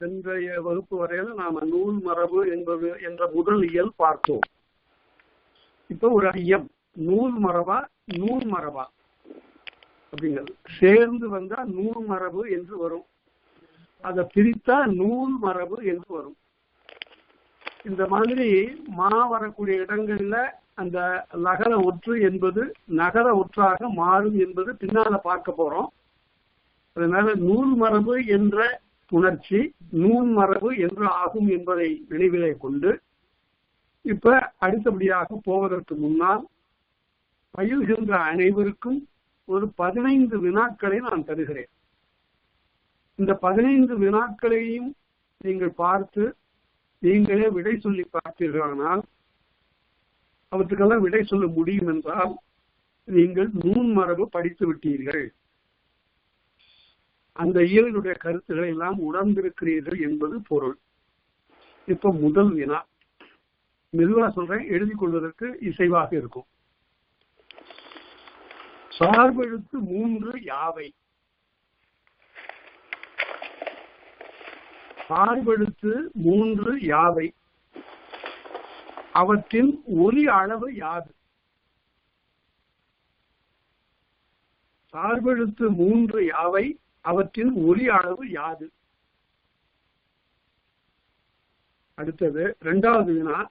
சென்றைய வகுப்பு வரையில நாம நூல் மரபு என்பது என்ற முதல் இயல் பார்த்தோம். இப்ப ஒரு ஐயம். நூல் மரபா நூல் மரபா? அப்படிங்கிறது. சேர்ந்து வந்தா நூல் மரபு என்று வரும். அதை பிரித்தா நூல் மரபு என்று வரும். இந்த மாதிரி மா வரக்கூடிய இடங்கள்ல அந்த நகர ஒற்று என்பது நகர ஒற்றாக மாறும் என்பது பின்னால பார்க்க போறோம். அதனால நூல் மரபு என்ற உணர்ச்சி நூல் மரபு என்று ஆகும் என்பதை நினைவிலே கொண்டு இப்ப அடுத்தபடியாக போவதற்கு முன்னால் பயில்கின்ற அனைவருக்கும் ஒரு பதினைந்து வினாக்களை நான் தருகிறேன். இந்த பதினைந்து வினாக்களையும் நீங்கள் பார்த்து நீங்களே விடை சொல்லி பார்த்தீர்களானால் அவற்றுக்கெல்லாம் விடை சொல்ல முடியும் என்றால் நீங்கள் நூன் மரபு படித்து விட்டீர்கள். அந்த இயலினுடைய கருத்துக்களை எல்லாம் உணர்ந்திருக்கிறீர்கள் என்பது பொருள். இப்ப முதல் வினா. மெதுவா சொல்றேன் எழுதி கொள்வதற்கு இசைவாக இருக்கும். சார்பெழுத்து மூன்று யாவை? சார்பெழுத்து மூன்று யாவை? அவற்றின் ஒலி அளவு யாது? சார்பெழுத்து மூன்று யாவை? அவற்றின் ஒலி அளவு யாது? அடுத்தது இரண்டாவது வினா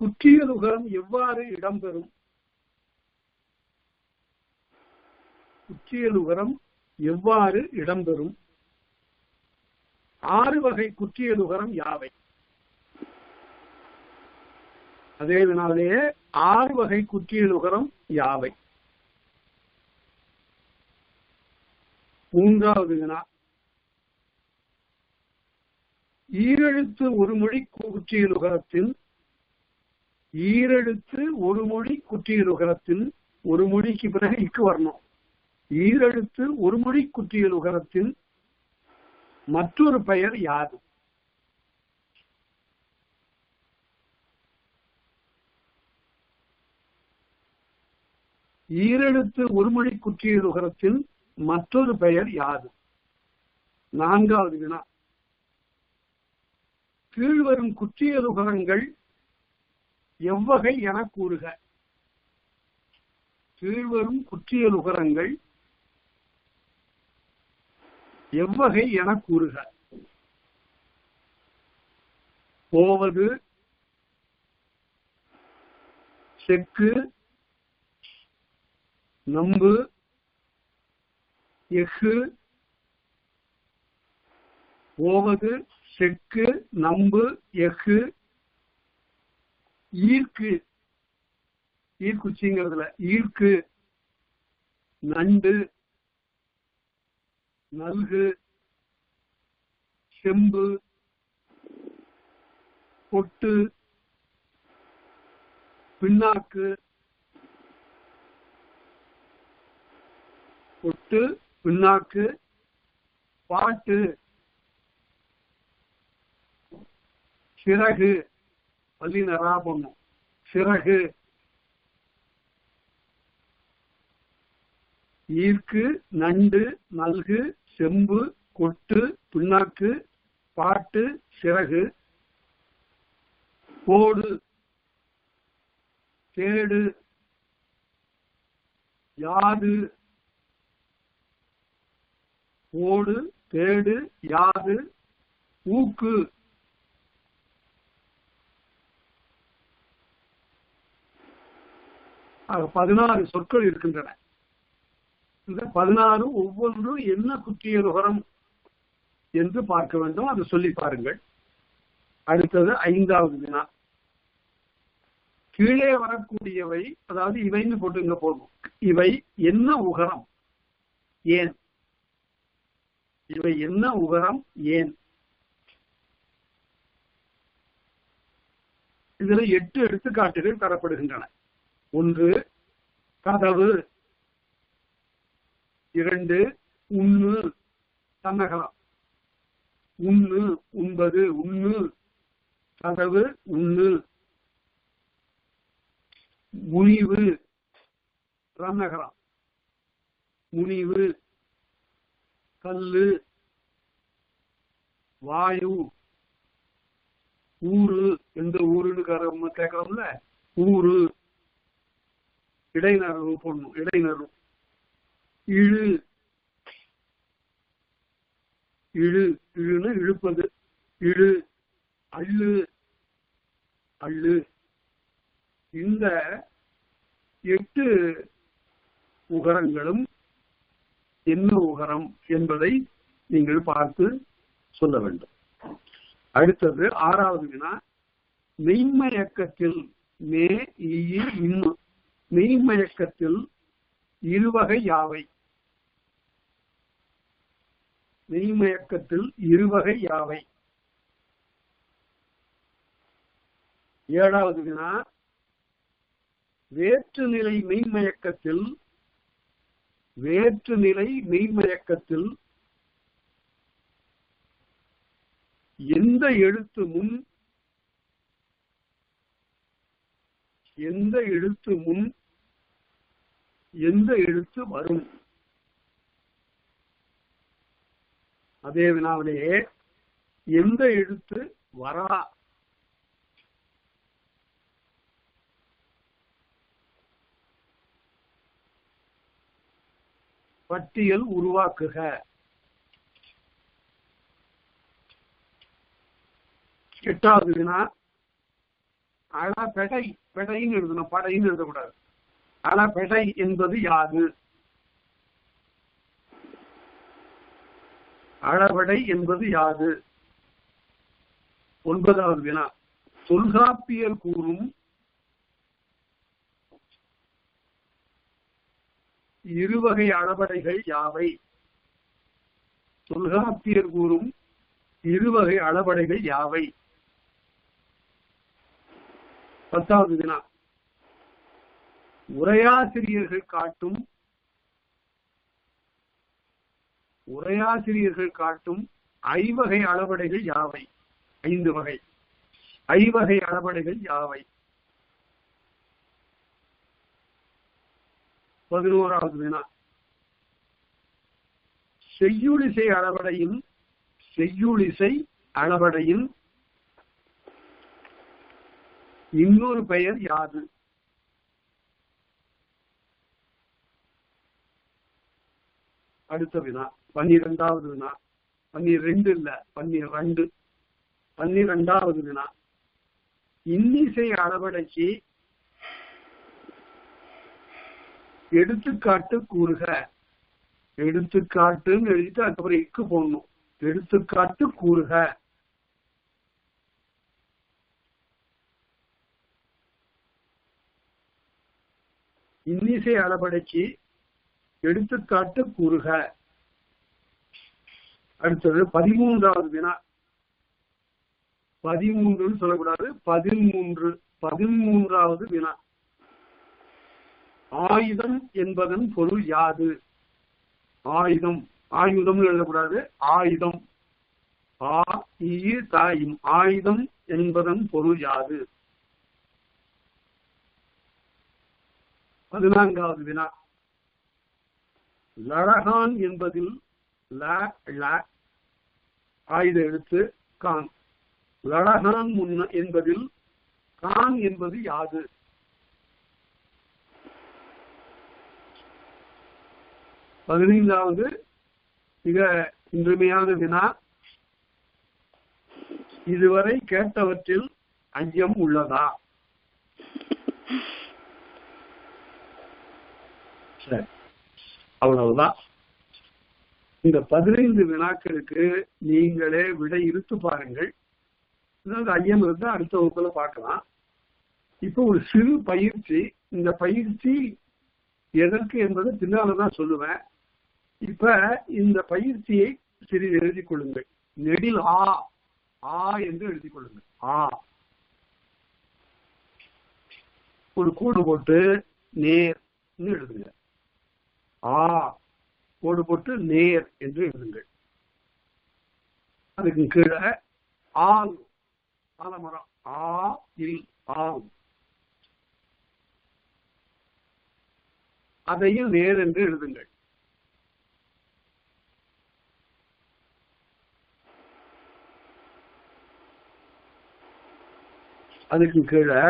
குற்றியலுகரம் எவ்வாறு இடம்பெறும்? குற்றியலுகரம் எவ்வாறு இடம்பெறும்? ஆறு வகை குற்றியலுகரம் யாவை? அதே வினாலேயே ஆறு வகை குற்றியலுகரம் யாவை? மூன்றாவது வினா ஈரெழுத்து ஒரு மொழி குற்றியலுகரத்தில் ஈரெழுத்து ஒரு மொழி குற்றியலுகரத்தில் ஒரு மொழிக்கு பிறகு இக்கு வரணும். ஈரெழுத்து ஒரு மொழி குற்றியலுகரத்தில் மற்றொரு பெயர் யார்? ஈரெழுத்து ஒரு ஒருமொழி குற்றியலுகரத்தில் மற்றொரு பெயர் யாது நான்காவது வினா. கீழ்வரும் குற்றியலுகரங்கள் எவ்வகை என கூறுக. கீழ்வரும் குற்றியலுகரங்கள் எவ்வகை என கூறுக. போவது செக்கு நம்பு எஃகு ஓவது செக்கு நம்பு எஃகு ஈர்க்கு. ஈர்க்குச்சிங்கிறதுல ஈர்க்கு நண்டு நல்கு செம்பு பொட்டு பின்னாக்கு பொட்டு பின்னாக்கு பாட்டு சிறகு பல்லினரா பண்ணும் சிறகு ஈர்க்கு நண்டு நல்கு செம்பு கொட்டு பின்னாக்கு பாட்டு சிறகு கோடு தேடு யாது ஓடு தேடு யாது ஊக்கு. பதினாறு சொற்கள் இருக்கின்றன. இந்த பதினாறு ஒவ்வொன்றும் என்ன குற்றியலுகரம் என்று பார்க்க வேண்டும். அதை சொல்லி பாருங்கள். அடுத்தது ஐந்தாவது வினா. கீழே வரக்கூடியவை அதாவது இவைன்னு போட்டு இங்க போகும் இவை என்ன உகரம்? ஏன்? இவை என்ன உகரம் ஏன்? இதுல எட்டு எடுத்துக்காட்டுகள் தரப்படுகின்றன. ஒன்று கதவு. இரண்டு உண்ணு. சன்னகலம் உண்ணு உண்பது உண்ணு. கதவு உண்ணு. முனிவு ரன்னகரம் முனிவு கல்லு வாயு ஊரு எந்த ஊருன்னு கேட்கறோம்ல? ஊரு இடைநரவு போடணும். இடைநரவு இழு. இழு. இழுன்னு இழுப்பது இழு. அள்ளு. அள்ளு. இந்த எட்டு உகரங்களும் என்ன உகரம் என்பதை நீங்கள் பார்த்து சொல்ல வேண்டும். அடுத்தது ஆறாவது வினா மெய்மயக்கத்தில் மே இன்னு மெய்மயக்கத்தில் இருவகை யாவை? மெய்மயக்கத்தில் இருவகை யாவை? ஏழாவது வினா வேற்றுநிலை மெய்மயக்கத்தில் வேற்றுநிலை மெய்மயக்கத்தில் எந்த எழுத்து முன் எந்த எழுத்து முன் எந்த எழுத்து வரும். அதே வினாவிலேயே எந்த எழுத்து வரா பட்டியல் உருவாக்குக. எட்டாவது வினா. அழா பெடை பெடைன்னு எழுதணும். படைன்னு எழுதக்கூடாது. அழா பெடை என்பது யாது அளவடை என்பது யாது ஒன்பதாவது வினா. தொல்காப்பியல் கூறும் இருவகை அளபடைகள் யாவை? தொல்காப்பியர் கூறும் இருவகை அளபடைகள் யாவை? பத்தாவது வினா. உரையாசிரியர்கள் காட்டும் உரையாசிரியர்கள் காட்டும் ஐவகை அளபடைகள் யாவை? ஐந்து வகை. ஐவகை அளபடைகள் யாவை? பதினோராவது வினா. செய்யுளிசை அளவடையும் செய்யுளிசை அளவடையும் இன்னொரு பெயர் யாது அடுத்த வினா. பன்னிரெண்டாவது வினா. பன்னிரெண்டு இல்ல பன்னிரெண்டு. பன்னிரெண்டாவது வினா. இன்னிசை அளவடைக்கு எடுத்துக்காட்டு கூறுக. எடுத்துக்காட்டுன்னு எழுதிட்டு அதுக்கப்புறம் இக்கு போடணும். எடுத்துக்காட்டு கூறுக. இன்னிசை அளபடைக்கு எடுத்துக்காட்டு கூறுக. அடுத்தது பதிமூன்றாவது வினா. பதிமூன்றுன்னு சொல்லக்கூடாது. பதிமூன்று பதிமூன்றாவது வினா. ஆயுதம் என்பதன் பொருள் யாது? ஆயுதம். ஆயுதம் எழுதக்கூடாது. ஆயுதம். ஆ இ தாயும் ஆயுதம் என்பதன் பொருள் யாது? பதினான்காவது வினா. லடகான் என்பதில் ல ல ஆயுத எழுத்து கான். லடகான் முன்ன என்பதில் கான் என்பது யாது? பதினைந்தாவது மிக இன்றுமையான வினா. இதுவரை கேட்டவற்றில் ஐயம் உள்ளதா? சரி. அவ்வளவுதான். இந்த பதினைந்து வினாக்களுக்கு நீங்களே விடை இருத்து பாருங்கள். அதாவது ஐயம் இருந்தா அடுத்த வகுப்புல பார்க்கலாம். இப்போ ஒரு சிறு பயிற்சி இந்த பயிற்சி எதற்கு என்பதை பின்னால்தான் சொல்லுவேன். இப்ப இந்த பயிற்சியை சிறிது எழுதி கொள்ளுங்கள். நெடில் ஆ ஆ என்று எழுதிக் கொள்ளுங்கள். ஆ. ஒரு கூடு போட்டு நேர் எழுதுங்க ஆ. கோடு போட்டு நேர் என்று எழுதுங்கள். அதுக்கு கீழே ஆல் ஆலமரம். ஆ இல் ஆம். அதையும் நேர் என்று எழுதுங்கள். அதுக்கு கீழே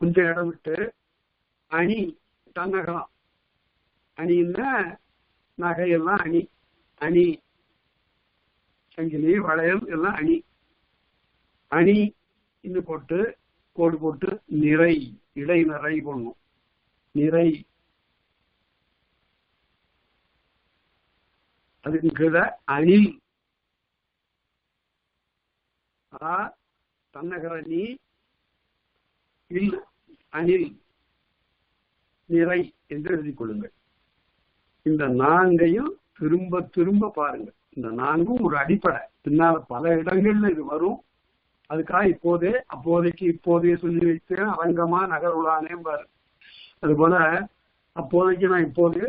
கொஞ்சம் இடம் விட்டு அணி தன்னகலாம் அணின்னா நகையெல்லாம் அணி. அணி சங்கிலி வளையல் எல்லாம் அணி. அணி இன்னும் போட்டு கோடு போட்டு நிறை இடை நிறை போடணும். நிறை. அதுக்கு கீழே அணில் ஆ தன்னகரணி நீ இல் அணில் நிறை என்று எழுதிக் கொள்ளுங்கள். இந்த நான்கையும் திரும்ப திரும்ப பாருங்க இந்த நான்கும் ஒரு அடிப்படை. பின்னால பல இடங்கள்ல இது வரும். அதுக்காக இப்போதே அப்போதைக்கு இப்போதையே சொல்லி வைத்தேன். அரங்கமா நகருளானே பாரு அது போல அப்போதைக்கு நான் இப்போதே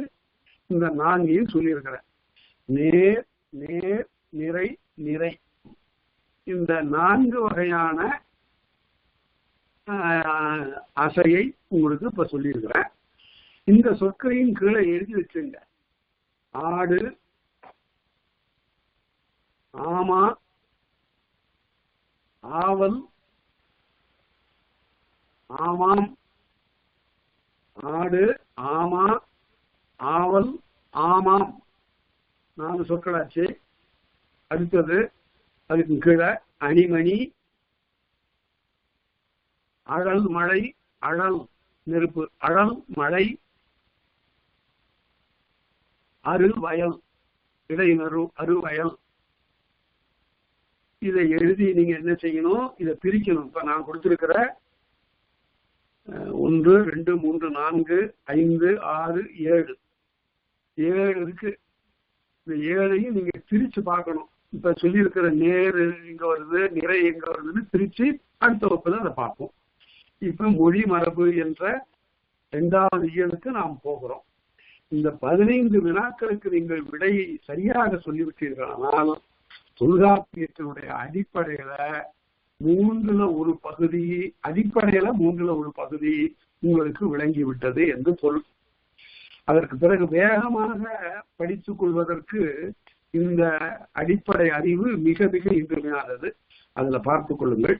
இந்த நான்கையும் சொல்லியிருக்கிறேன். நேர் நேர் நிறை இந்த நான்கு வகையான அசையை உங்களுக்கு இப்ப சொல்லியிருக்கிறேன். இந்த சொற்களையும் கீழே எழுதி வச்சுங்க. ஆடு ஆமா ஆவல் ஆமாம் ஆடு ஆமா ஆவல் ஆமாம். நாலு சொற்களாச்சு. அடுத்தது அதுக்கு கீழே அணிமணி அழல் மழை அழல் நெருப்பு அழல் மழை அரு இடையினரு இடைநறு அருவயல் இதை எழுதி நீங்க என்ன செய்யணும்? இதை பிரிக்கணும். இப்ப நான் கொடுத்திருக்கிற ஒன்று ரெண்டு மூன்று நான்கு ஐந்து ஆறு ஏழு. ஏழு இருக்கு. இந்த ஏழையும் நீங்க பிரிச்சு பார்க்கணும். இப்ப சொல்லியிருக்கிற நேரு எங்க வருது நிறை எங்க வருதுன்னு பிரிச்சு அடுத்த வகுப்புல அதை பார்ப்போம். இப்ப மொழி மரபு என்ற இரண்டாவது இயலுக்கு நாம் போகிறோம். இந்த பதினைந்து வினாக்களுக்கு நீங்கள் விடையை சரியாக சொல்லிவிட்டீர்களானால் தொல்காப்பியத்தினுடைய அடிப்படையில மூன்றுல ஒரு பகுதி அடிப்படையில மூன்றுல ஒரு பகுதி உங்களுக்கு விளங்கிவிட்டது என்று பொருள் அதற்கு பிறகு வேகமாக படித்துக் கொள்வதற்கு இந்த அடிப்படை அறிவு மிக மிக இன்றியமையாதது. அதுல பார்த்துக் கொள்ளுங்கள்.